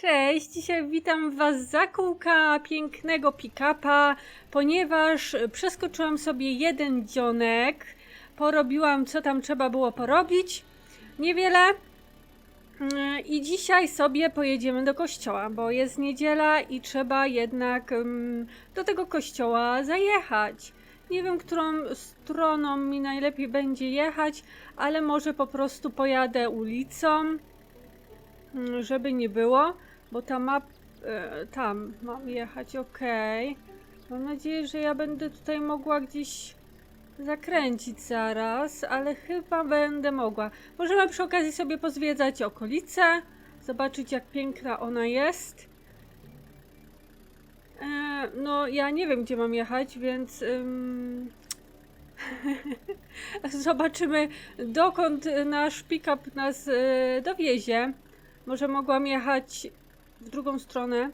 Cześć, dzisiaj witam Was za kółka pięknego pick-upa, ponieważ przeskoczyłam sobie jeden dzionek, porobiłam co tam trzeba było porobić, niewiele. Mm, I dzisiaj sobie pojedziemy do kościoła, bo jest niedziela i trzeba jednak mm, do tego kościoła zajechać. Nie wiem, którą stroną mi najlepiej będzie jechać, ale może po prostu pojadę ulicą, mm, żeby nie było, bo ta map... E, tam mam jechać, okej. Mam nadzieję, że ja będę tutaj mogła gdzieś zakręcić zaraz, ale chyba będę mogła. Możemy przy okazji sobie pozwiedzać okolice, zobaczyć jak piękna ona jest. E, no, ja nie wiem, gdzie mam jechać, więc ym, zobaczymy, dokąd nasz pick-up nas e, dowiezie. Może mogłam jechać w drugą stronę.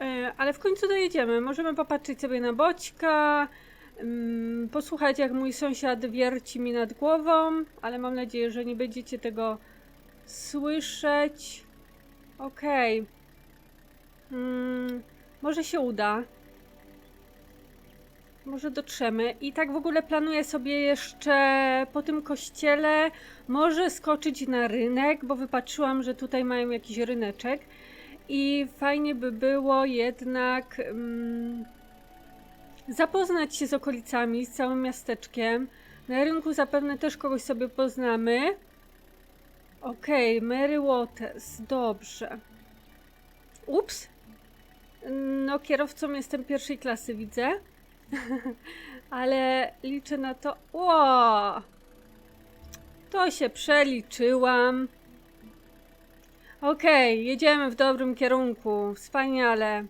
E, ale w końcu dojedziemy. Możemy popatrzeć sobie na boćka, ym, posłuchać jak mój sąsiad wierci mi nad głową, ale mam nadzieję, że nie będziecie tego słyszeć. Okej. Mm, może się uda. Może dotrzemy. I tak w ogóle planuję sobie jeszcze po tym kościele może skoczyć na rynek, bo wypatrzyłam, że tutaj mają jakiś ryneczek. I fajnie by było jednak mm, zapoznać się z okolicami, z całym miasteczkiem. Na rynku zapewne też kogoś sobie poznamy. Okej, okay, Mary Waters, dobrze. Ups. No, kierowcą jestem pierwszej klasy, widzę. Ale liczę na to. Ło! To się przeliczyłam. Okej, jedziemy w dobrym kierunku. Wspaniale.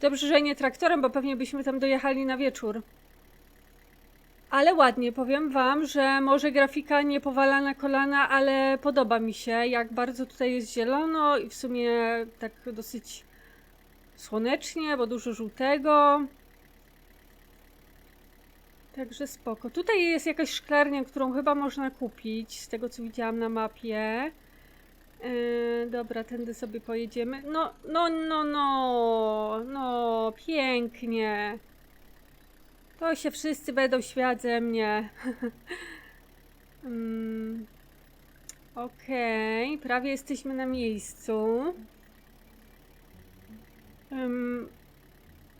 Dobrze, że nie traktorem, bo pewnie byśmy tam dojechali na wieczór. Ale ładnie, powiem Wam, że może grafika nie powala na kolana, ale podoba mi się, jak bardzo tutaj jest zielono i w sumie tak dosyć słonecznie, bo dużo żółtego. Także spoko. Tutaj jest jakaś szklarnia, którą chyba można kupić, z tego co widziałam na mapie. Yy, dobra, tędy sobie pojedziemy. No, no, no, no, no, pięknie. To się wszyscy będą śmiać ze mnie. mm, Okej, okay, prawie jesteśmy na miejscu. Um,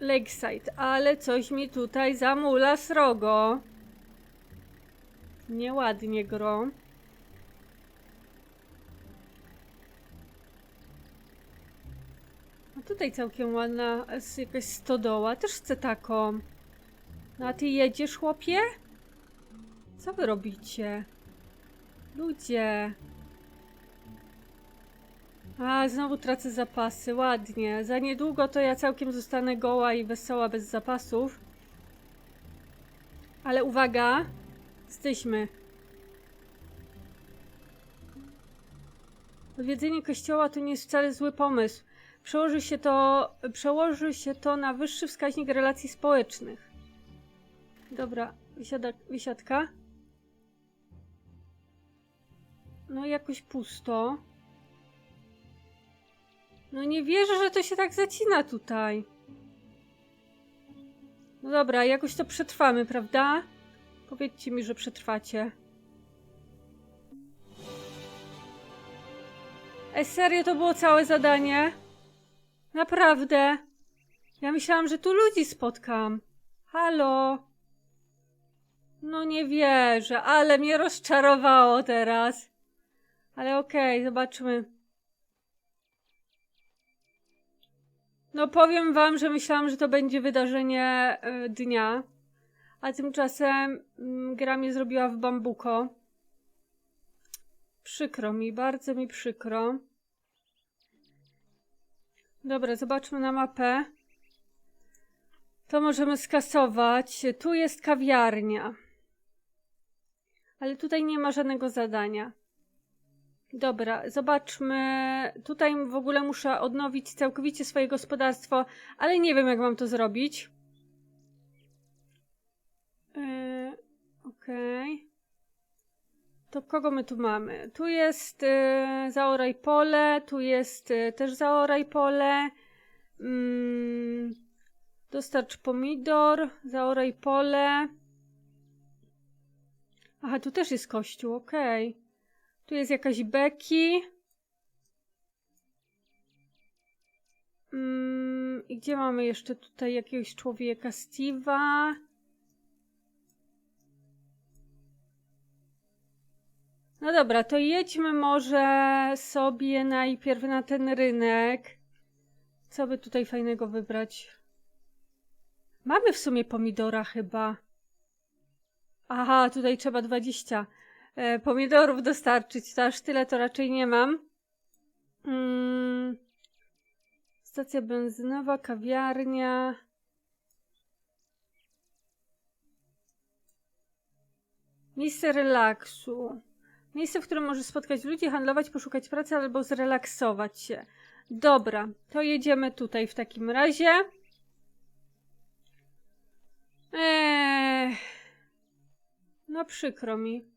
Lakeside, ale coś mi tutaj zamula srogo. Nieładnie gro. A tutaj całkiem ładna jest jakaś stodoła. Też chcę taką. No a ty jedziesz, chłopie? Co wy robicie? Ludzie. A, znowu tracę zapasy, ładnie. Za niedługo to ja całkiem zostanę goła i wesoła bez zapasów. Ale uwaga, jesteśmy. Odwiedzenie kościoła to nie jest wcale zły pomysł. Przełoży się to, przełoży się to na wyższy wskaźnik relacji społecznych. Dobra, wysiada, wysiadka. No jakoś pusto. No nie wierzę, że to się tak zacina tutaj. No dobra, jakoś to przetrwamy, prawda? Powiedzcie mi, że przetrwacie. Ej, serio, to było całe zadanie? Naprawdę? Ja myślałam, że tu ludzi spotkam. Halo? No nie wierzę, ale mnie rozczarowało teraz. Ale okej, okay, zobaczmy. No powiem wam, że myślałam, że to będzie wydarzenie y, dnia, a tymczasem y, gra mnie zrobiła w bambuko. Przykro mi, bardzo mi przykro. Dobra, zobaczmy na mapę. To możemy skasować. Tu jest kawiarnia. Ale tutaj nie ma żadnego zadania. Dobra, zobaczmy. Tutaj w ogóle muszę odnowić całkowicie swoje gospodarstwo, ale nie wiem, jak mam to zrobić. Yy, Okej. Okay. To kogo my tu mamy? Tu jest y, zaoraj pole, tu jest y, też zaoraj pole. Mm, dostarcz pomidor, zaoraj pole. Aha, tu też jest kościół, okej. Tu jest jakaś beki. Mm, I gdzie mamy jeszcze tutaj jakiegoś człowieka? Steve'a. No dobra, to jedźmy może sobie najpierw na ten rynek. Co by tutaj fajnego wybrać? Mamy w sumie pomidora chyba. Aha, tutaj trzeba 20 e, pomidorów dostarczyć. To aż tyle to raczej nie mam. Mm, stacja benzynowa, kawiarnia. Miejsce relaksu. Miejsce, w którym możesz spotkać ludzi, handlować, poszukać pracy albo zrelaksować się. Dobra, to jedziemy tutaj w takim razie. Eee, no przykro mi.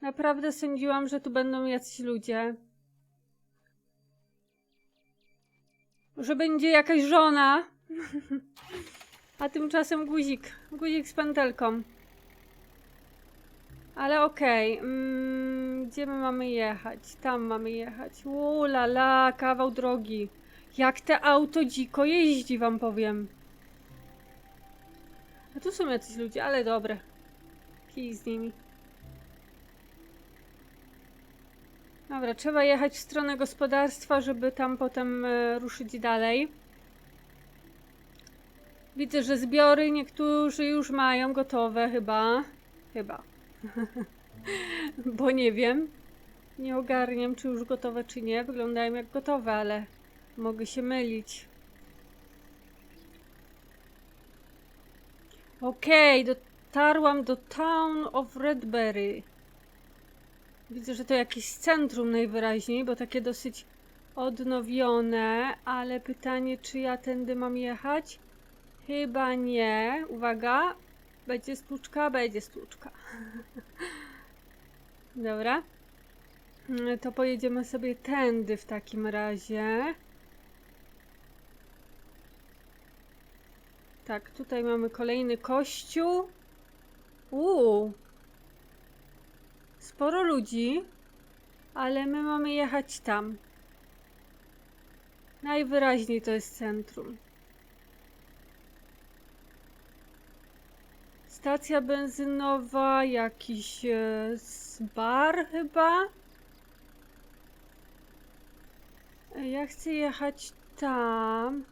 Naprawdę sądziłam, że tu będą jacyś ludzie. Że będzie jakaś żona. A tymczasem guzik. Guzik z pętelką. Ale okej. Mm, gdzie my mamy jechać? Tam mamy jechać. Ula la, kawał drogi. Jak te auto dziko jeździ, wam powiem. A tu są jacyś ludzie, ale dobre. Kij z nimi. Dobra, trzeba jechać w stronę gospodarstwa, żeby tam potem e, ruszyć dalej. Widzę, że zbiory niektórzy już mają gotowe, chyba. Chyba. Bo nie wiem. Nie ogarniam, czy już gotowe, czy nie. Wyglądają jak gotowe, ale mogę się mylić. Okej, dotarłam do Town of Redberry. Widzę, że to jakieś centrum najwyraźniej, bo takie dosyć odnowione, ale pytanie, czy ja tędy mam jechać? Chyba nie. Uwaga, będzie stłuczka, będzie stłuczka. Dobra. To pojedziemy sobie tędy w takim razie. Tak, tutaj mamy kolejny kościół. Uuu. Sporo ludzi, ale my mamy jechać tam. Najwyraźniej to jest centrum. Stacja benzynowa, jakiś e, bar chyba. E, Ja chcę jechać tam.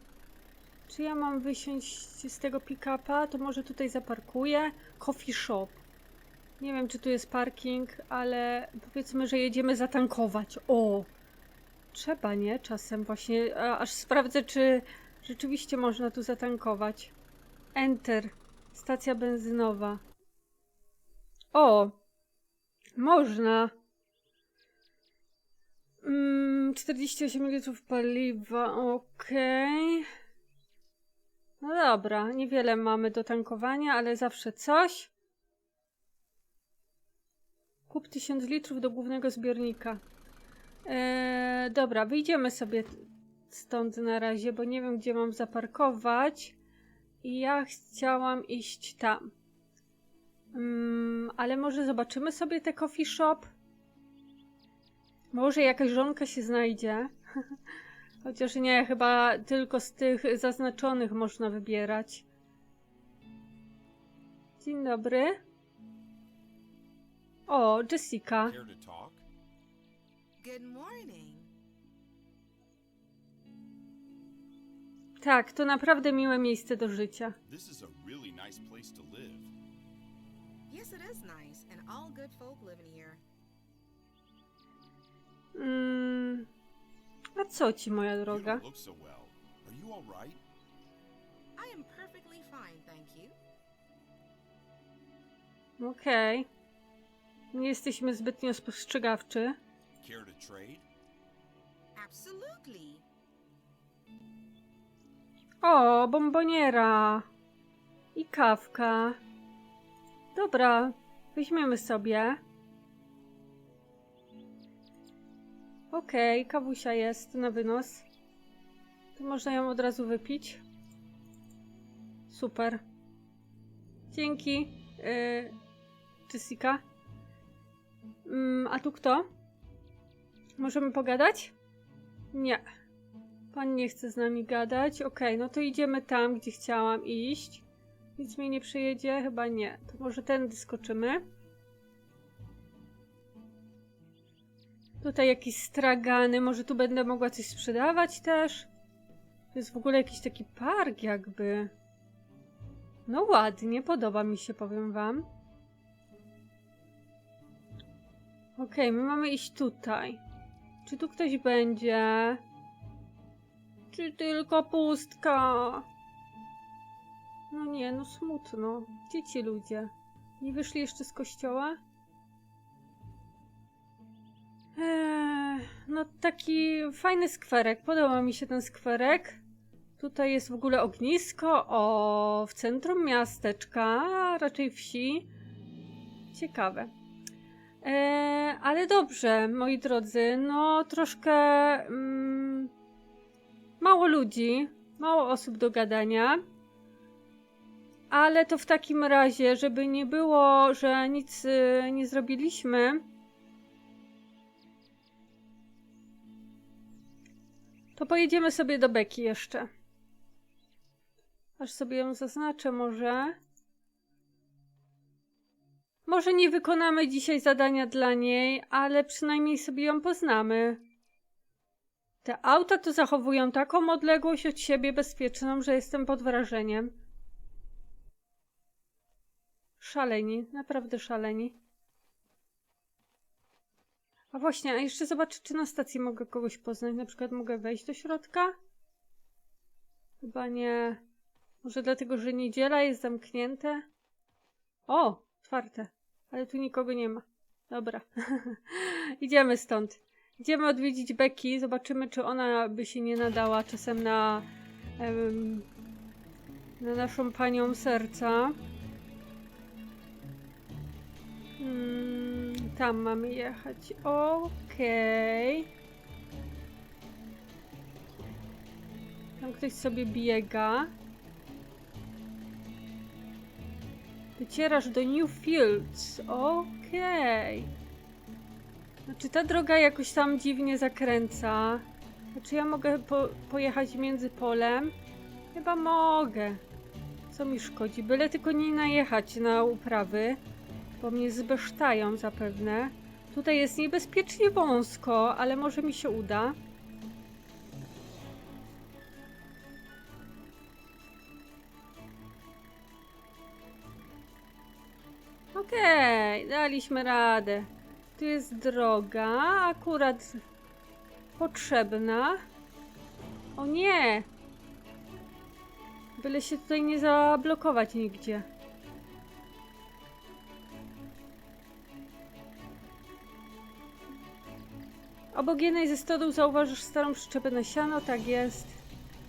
Czy ja mam wysiąść z tego pick-upa? To może tutaj zaparkuję. Coffee shop. Nie wiem, czy tu jest parking, ale powiedzmy, że jedziemy zatankować. O! Trzeba, nie? Czasem właśnie. Aż sprawdzę, czy rzeczywiście można tu zatankować. Enter. Stacja benzynowa. O! Można. Mm, 48 litrów paliwa, okej. No dobra, niewiele mamy do tankowania, ale zawsze coś. Kup 1000 litrów do głównego zbiornika. Eee, dobra, wyjdziemy sobie stąd na razie, bo nie wiem, gdzie mam zaparkować. I ja chciałam iść tam. Mm, ale może zobaczymy sobie te coffee shop? Może jakaś żonka się znajdzie. Chociaż nie, chyba tylko z tych zaznaczonych można wybierać. Dzień dobry. O, Jessica. Care to talk? Good morning. Tak, to naprawdę miłe miejsce do życia. This is a really nice place to live. Yes, it is nice, and all good folk live in here. Mm, a co ci, moja You droga? don't look so well. Are you all right? I am perfectly fine, thank you. Okej. Nie jesteśmy zbytnio spostrzegawczy. Care to trade? Absolutely. O, bomboniera. I kawka. Dobra, weźmiemy sobie. Okej, kawusia jest na wynos. To można ją od razu wypić. Super. Dzięki, yy, Jessica. Mm, a tu kto? Możemy pogadać? Nie. Pan nie chce z nami gadać. Okej, no to idziemy tam, gdzie chciałam iść. Nic mnie nie przyjedzie? Chyba nie. To może tędy skoczymy. Tutaj jakieś stragany. Może tu będę mogła coś sprzedawać też? To jest w ogóle jakiś taki park jakby. No ładnie, podoba mi się, powiem wam. Okej, my mamy iść tutaj. Czy tu ktoś będzie? Czy tylko pustka? No nie, no smutno. Gdzie ci ludzie? Nie wyszli jeszcze z kościoła? Eee, no taki fajny skwerek. Podoba mi się ten skwerek. Tutaj jest w ogóle ognisko. O, w centrum miasteczka, a raczej wsi. Ciekawe. Eee, ale dobrze, moi drodzy. No troszkę mm, mało ludzi, mało osób do gadania. Ale to w takim razie, żeby nie było, że nic y, nie zrobiliśmy, to pojedziemy sobie do Beki jeszcze. Aż sobie ją zaznaczę może. Może nie wykonamy dzisiaj zadania dla niej, ale przynajmniej sobie ją poznamy. Te auta tu zachowują taką odległość od siebie bezpieczną, że jestem pod wrażeniem. Szaleni, naprawdę szaleni. A właśnie, a jeszcze zobaczę, czy na stacji mogę kogoś poznać. Na przykład mogę wejść do środka? Chyba nie. Może dlatego, że niedziela jest zamknięte? O, otwarte. Ale tu nikogo nie ma. Dobra. Idziemy stąd. Idziemy odwiedzić Becky. Zobaczymy, czy ona by się nie nadała czasem na, na naszą panią serca. Mm, tam mamy jechać. Okej. Tam ktoś sobie biega. Wycierasz do Newfields. Okej. Znaczy ta droga jakoś tam dziwnie zakręca. Czy ja mogę po pojechać między polem? Chyba mogę. Co mi szkodzi? Byle tylko nie najechać na uprawy, bo mnie zbesztają zapewne. Tutaj jest niebezpiecznie wąsko, ale może mi się uda. Okej, daliśmy radę. Tu jest droga, akurat potrzebna. O nie! Byle się tutaj nie zablokować nigdzie. Obok jednej ze stodół zauważysz starą przyczepę na siano, tak jest.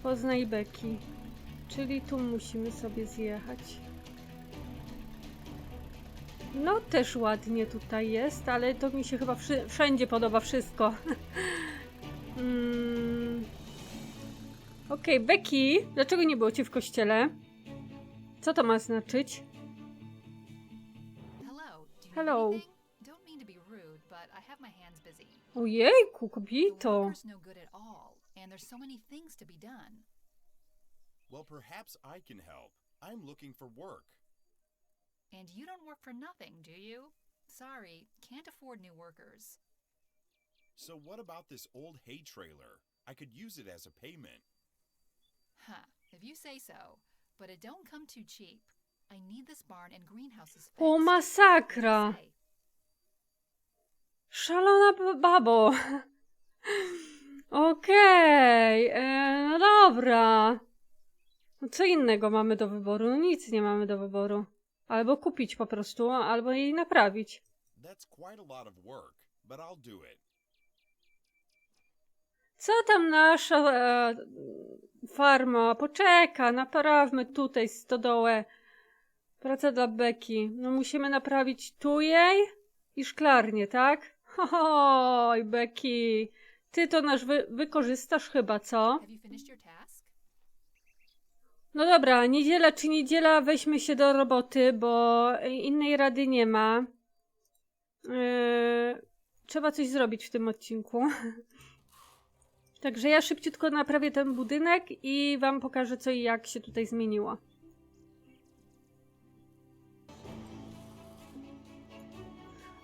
Poznaj beki. Czyli tu musimy sobie zjechać. No, też ładnie tutaj jest, ale to mi się chyba wszy- wszędzie podoba wszystko. mm. Okej, Becky, dlaczego nie było cię w kościele? Co to ma znaczyć? Hello. Ojejku, kobieto. no and there's so many things to be done. Well, perhaps I can help. I'm looking for work. And you don't work for nothing, do you? Sorry, can't afford new workers. So, what about this old hay trailer? I could use it as a payment. Huh, if you say so. But it don't come too cheap. I need this barn and greenhouses fixed. O What do you masakra! say? Szalona b- babo. Okej, e, no dobra. No co innego mamy do wyboru? No nic nie mamy do wyboru. Albo kupić po prostu, albo jej naprawić. That's quite a lot of work, but I'll do it. Co tam nasza e, farma? Poczeka, naprawmy tutaj stodołę. Praca dla Beki. No musimy naprawić tu jej i szklarnię, tak? Oj, Beki. Ty to nasz wy wykorzystasz chyba, co? Have you finished your task? No dobra, niedziela czy niedziela, weźmy się do roboty, bo innej rady nie ma. Yy, trzeba coś zrobić w tym odcinku. Także ja szybciutko naprawię ten budynek i wam pokażę co i jak się tutaj zmieniło.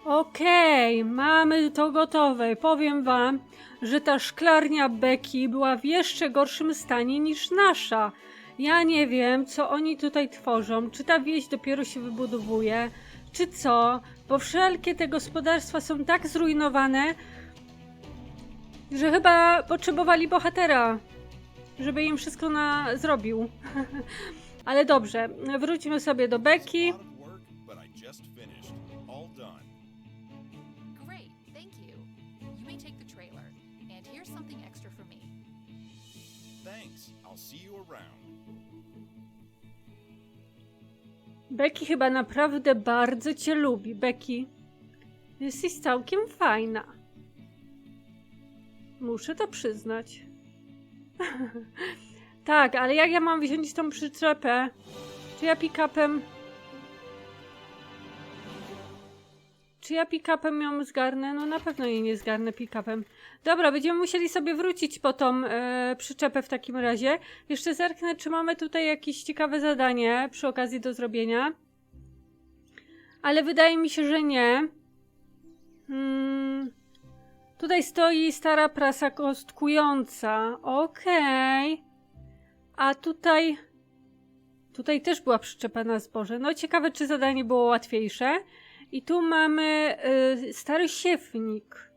Okej, mamy to gotowe. Powiem wam, że ta szklarnia Becky była w jeszcze gorszym stanie niż nasza. Ja nie wiem, co oni tutaj tworzą. Czy ta wieś dopiero się wybudowuje, czy co? Bo wszelkie te gospodarstwa są tak zrujnowane, że chyba potrzebowali bohatera, żeby im wszystko na zrobił. Ale dobrze, wróćmy sobie do Becky. It's a lot of work, Becky chyba naprawdę bardzo cię lubi. Becky, jesteś całkiem fajna. Muszę to przyznać. tak, ale jak ja mam wziąć tą przyczepę? Czy ja pick-upem... Czy ja pick-upem ją zgarnę? No na pewno jej nie zgarnę pick-upem. Dobra, będziemy musieli sobie wrócić po tą e, przyczepę w takim razie. Jeszcze zerknę, czy mamy tutaj jakieś ciekawe zadanie przy okazji do zrobienia. Ale wydaje mi się, że nie. Hmm. Tutaj stoi stara prasa kostkująca. Okej. A tutaj... Tutaj też była przyczepa na zboże. No ciekawe, czy zadanie było łatwiejsze. I tu mamy y, stary siewnik.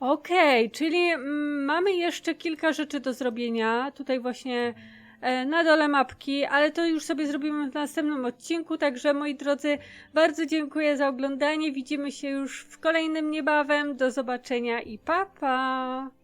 Okej, czyli mm, mamy jeszcze kilka rzeczy do zrobienia. Tutaj właśnie e, na dole mapki, ale to już sobie zrobimy w następnym odcinku. Także moi drodzy, bardzo dziękuję za oglądanie. Widzimy się już w kolejnym niebawem. Do zobaczenia i pa pa!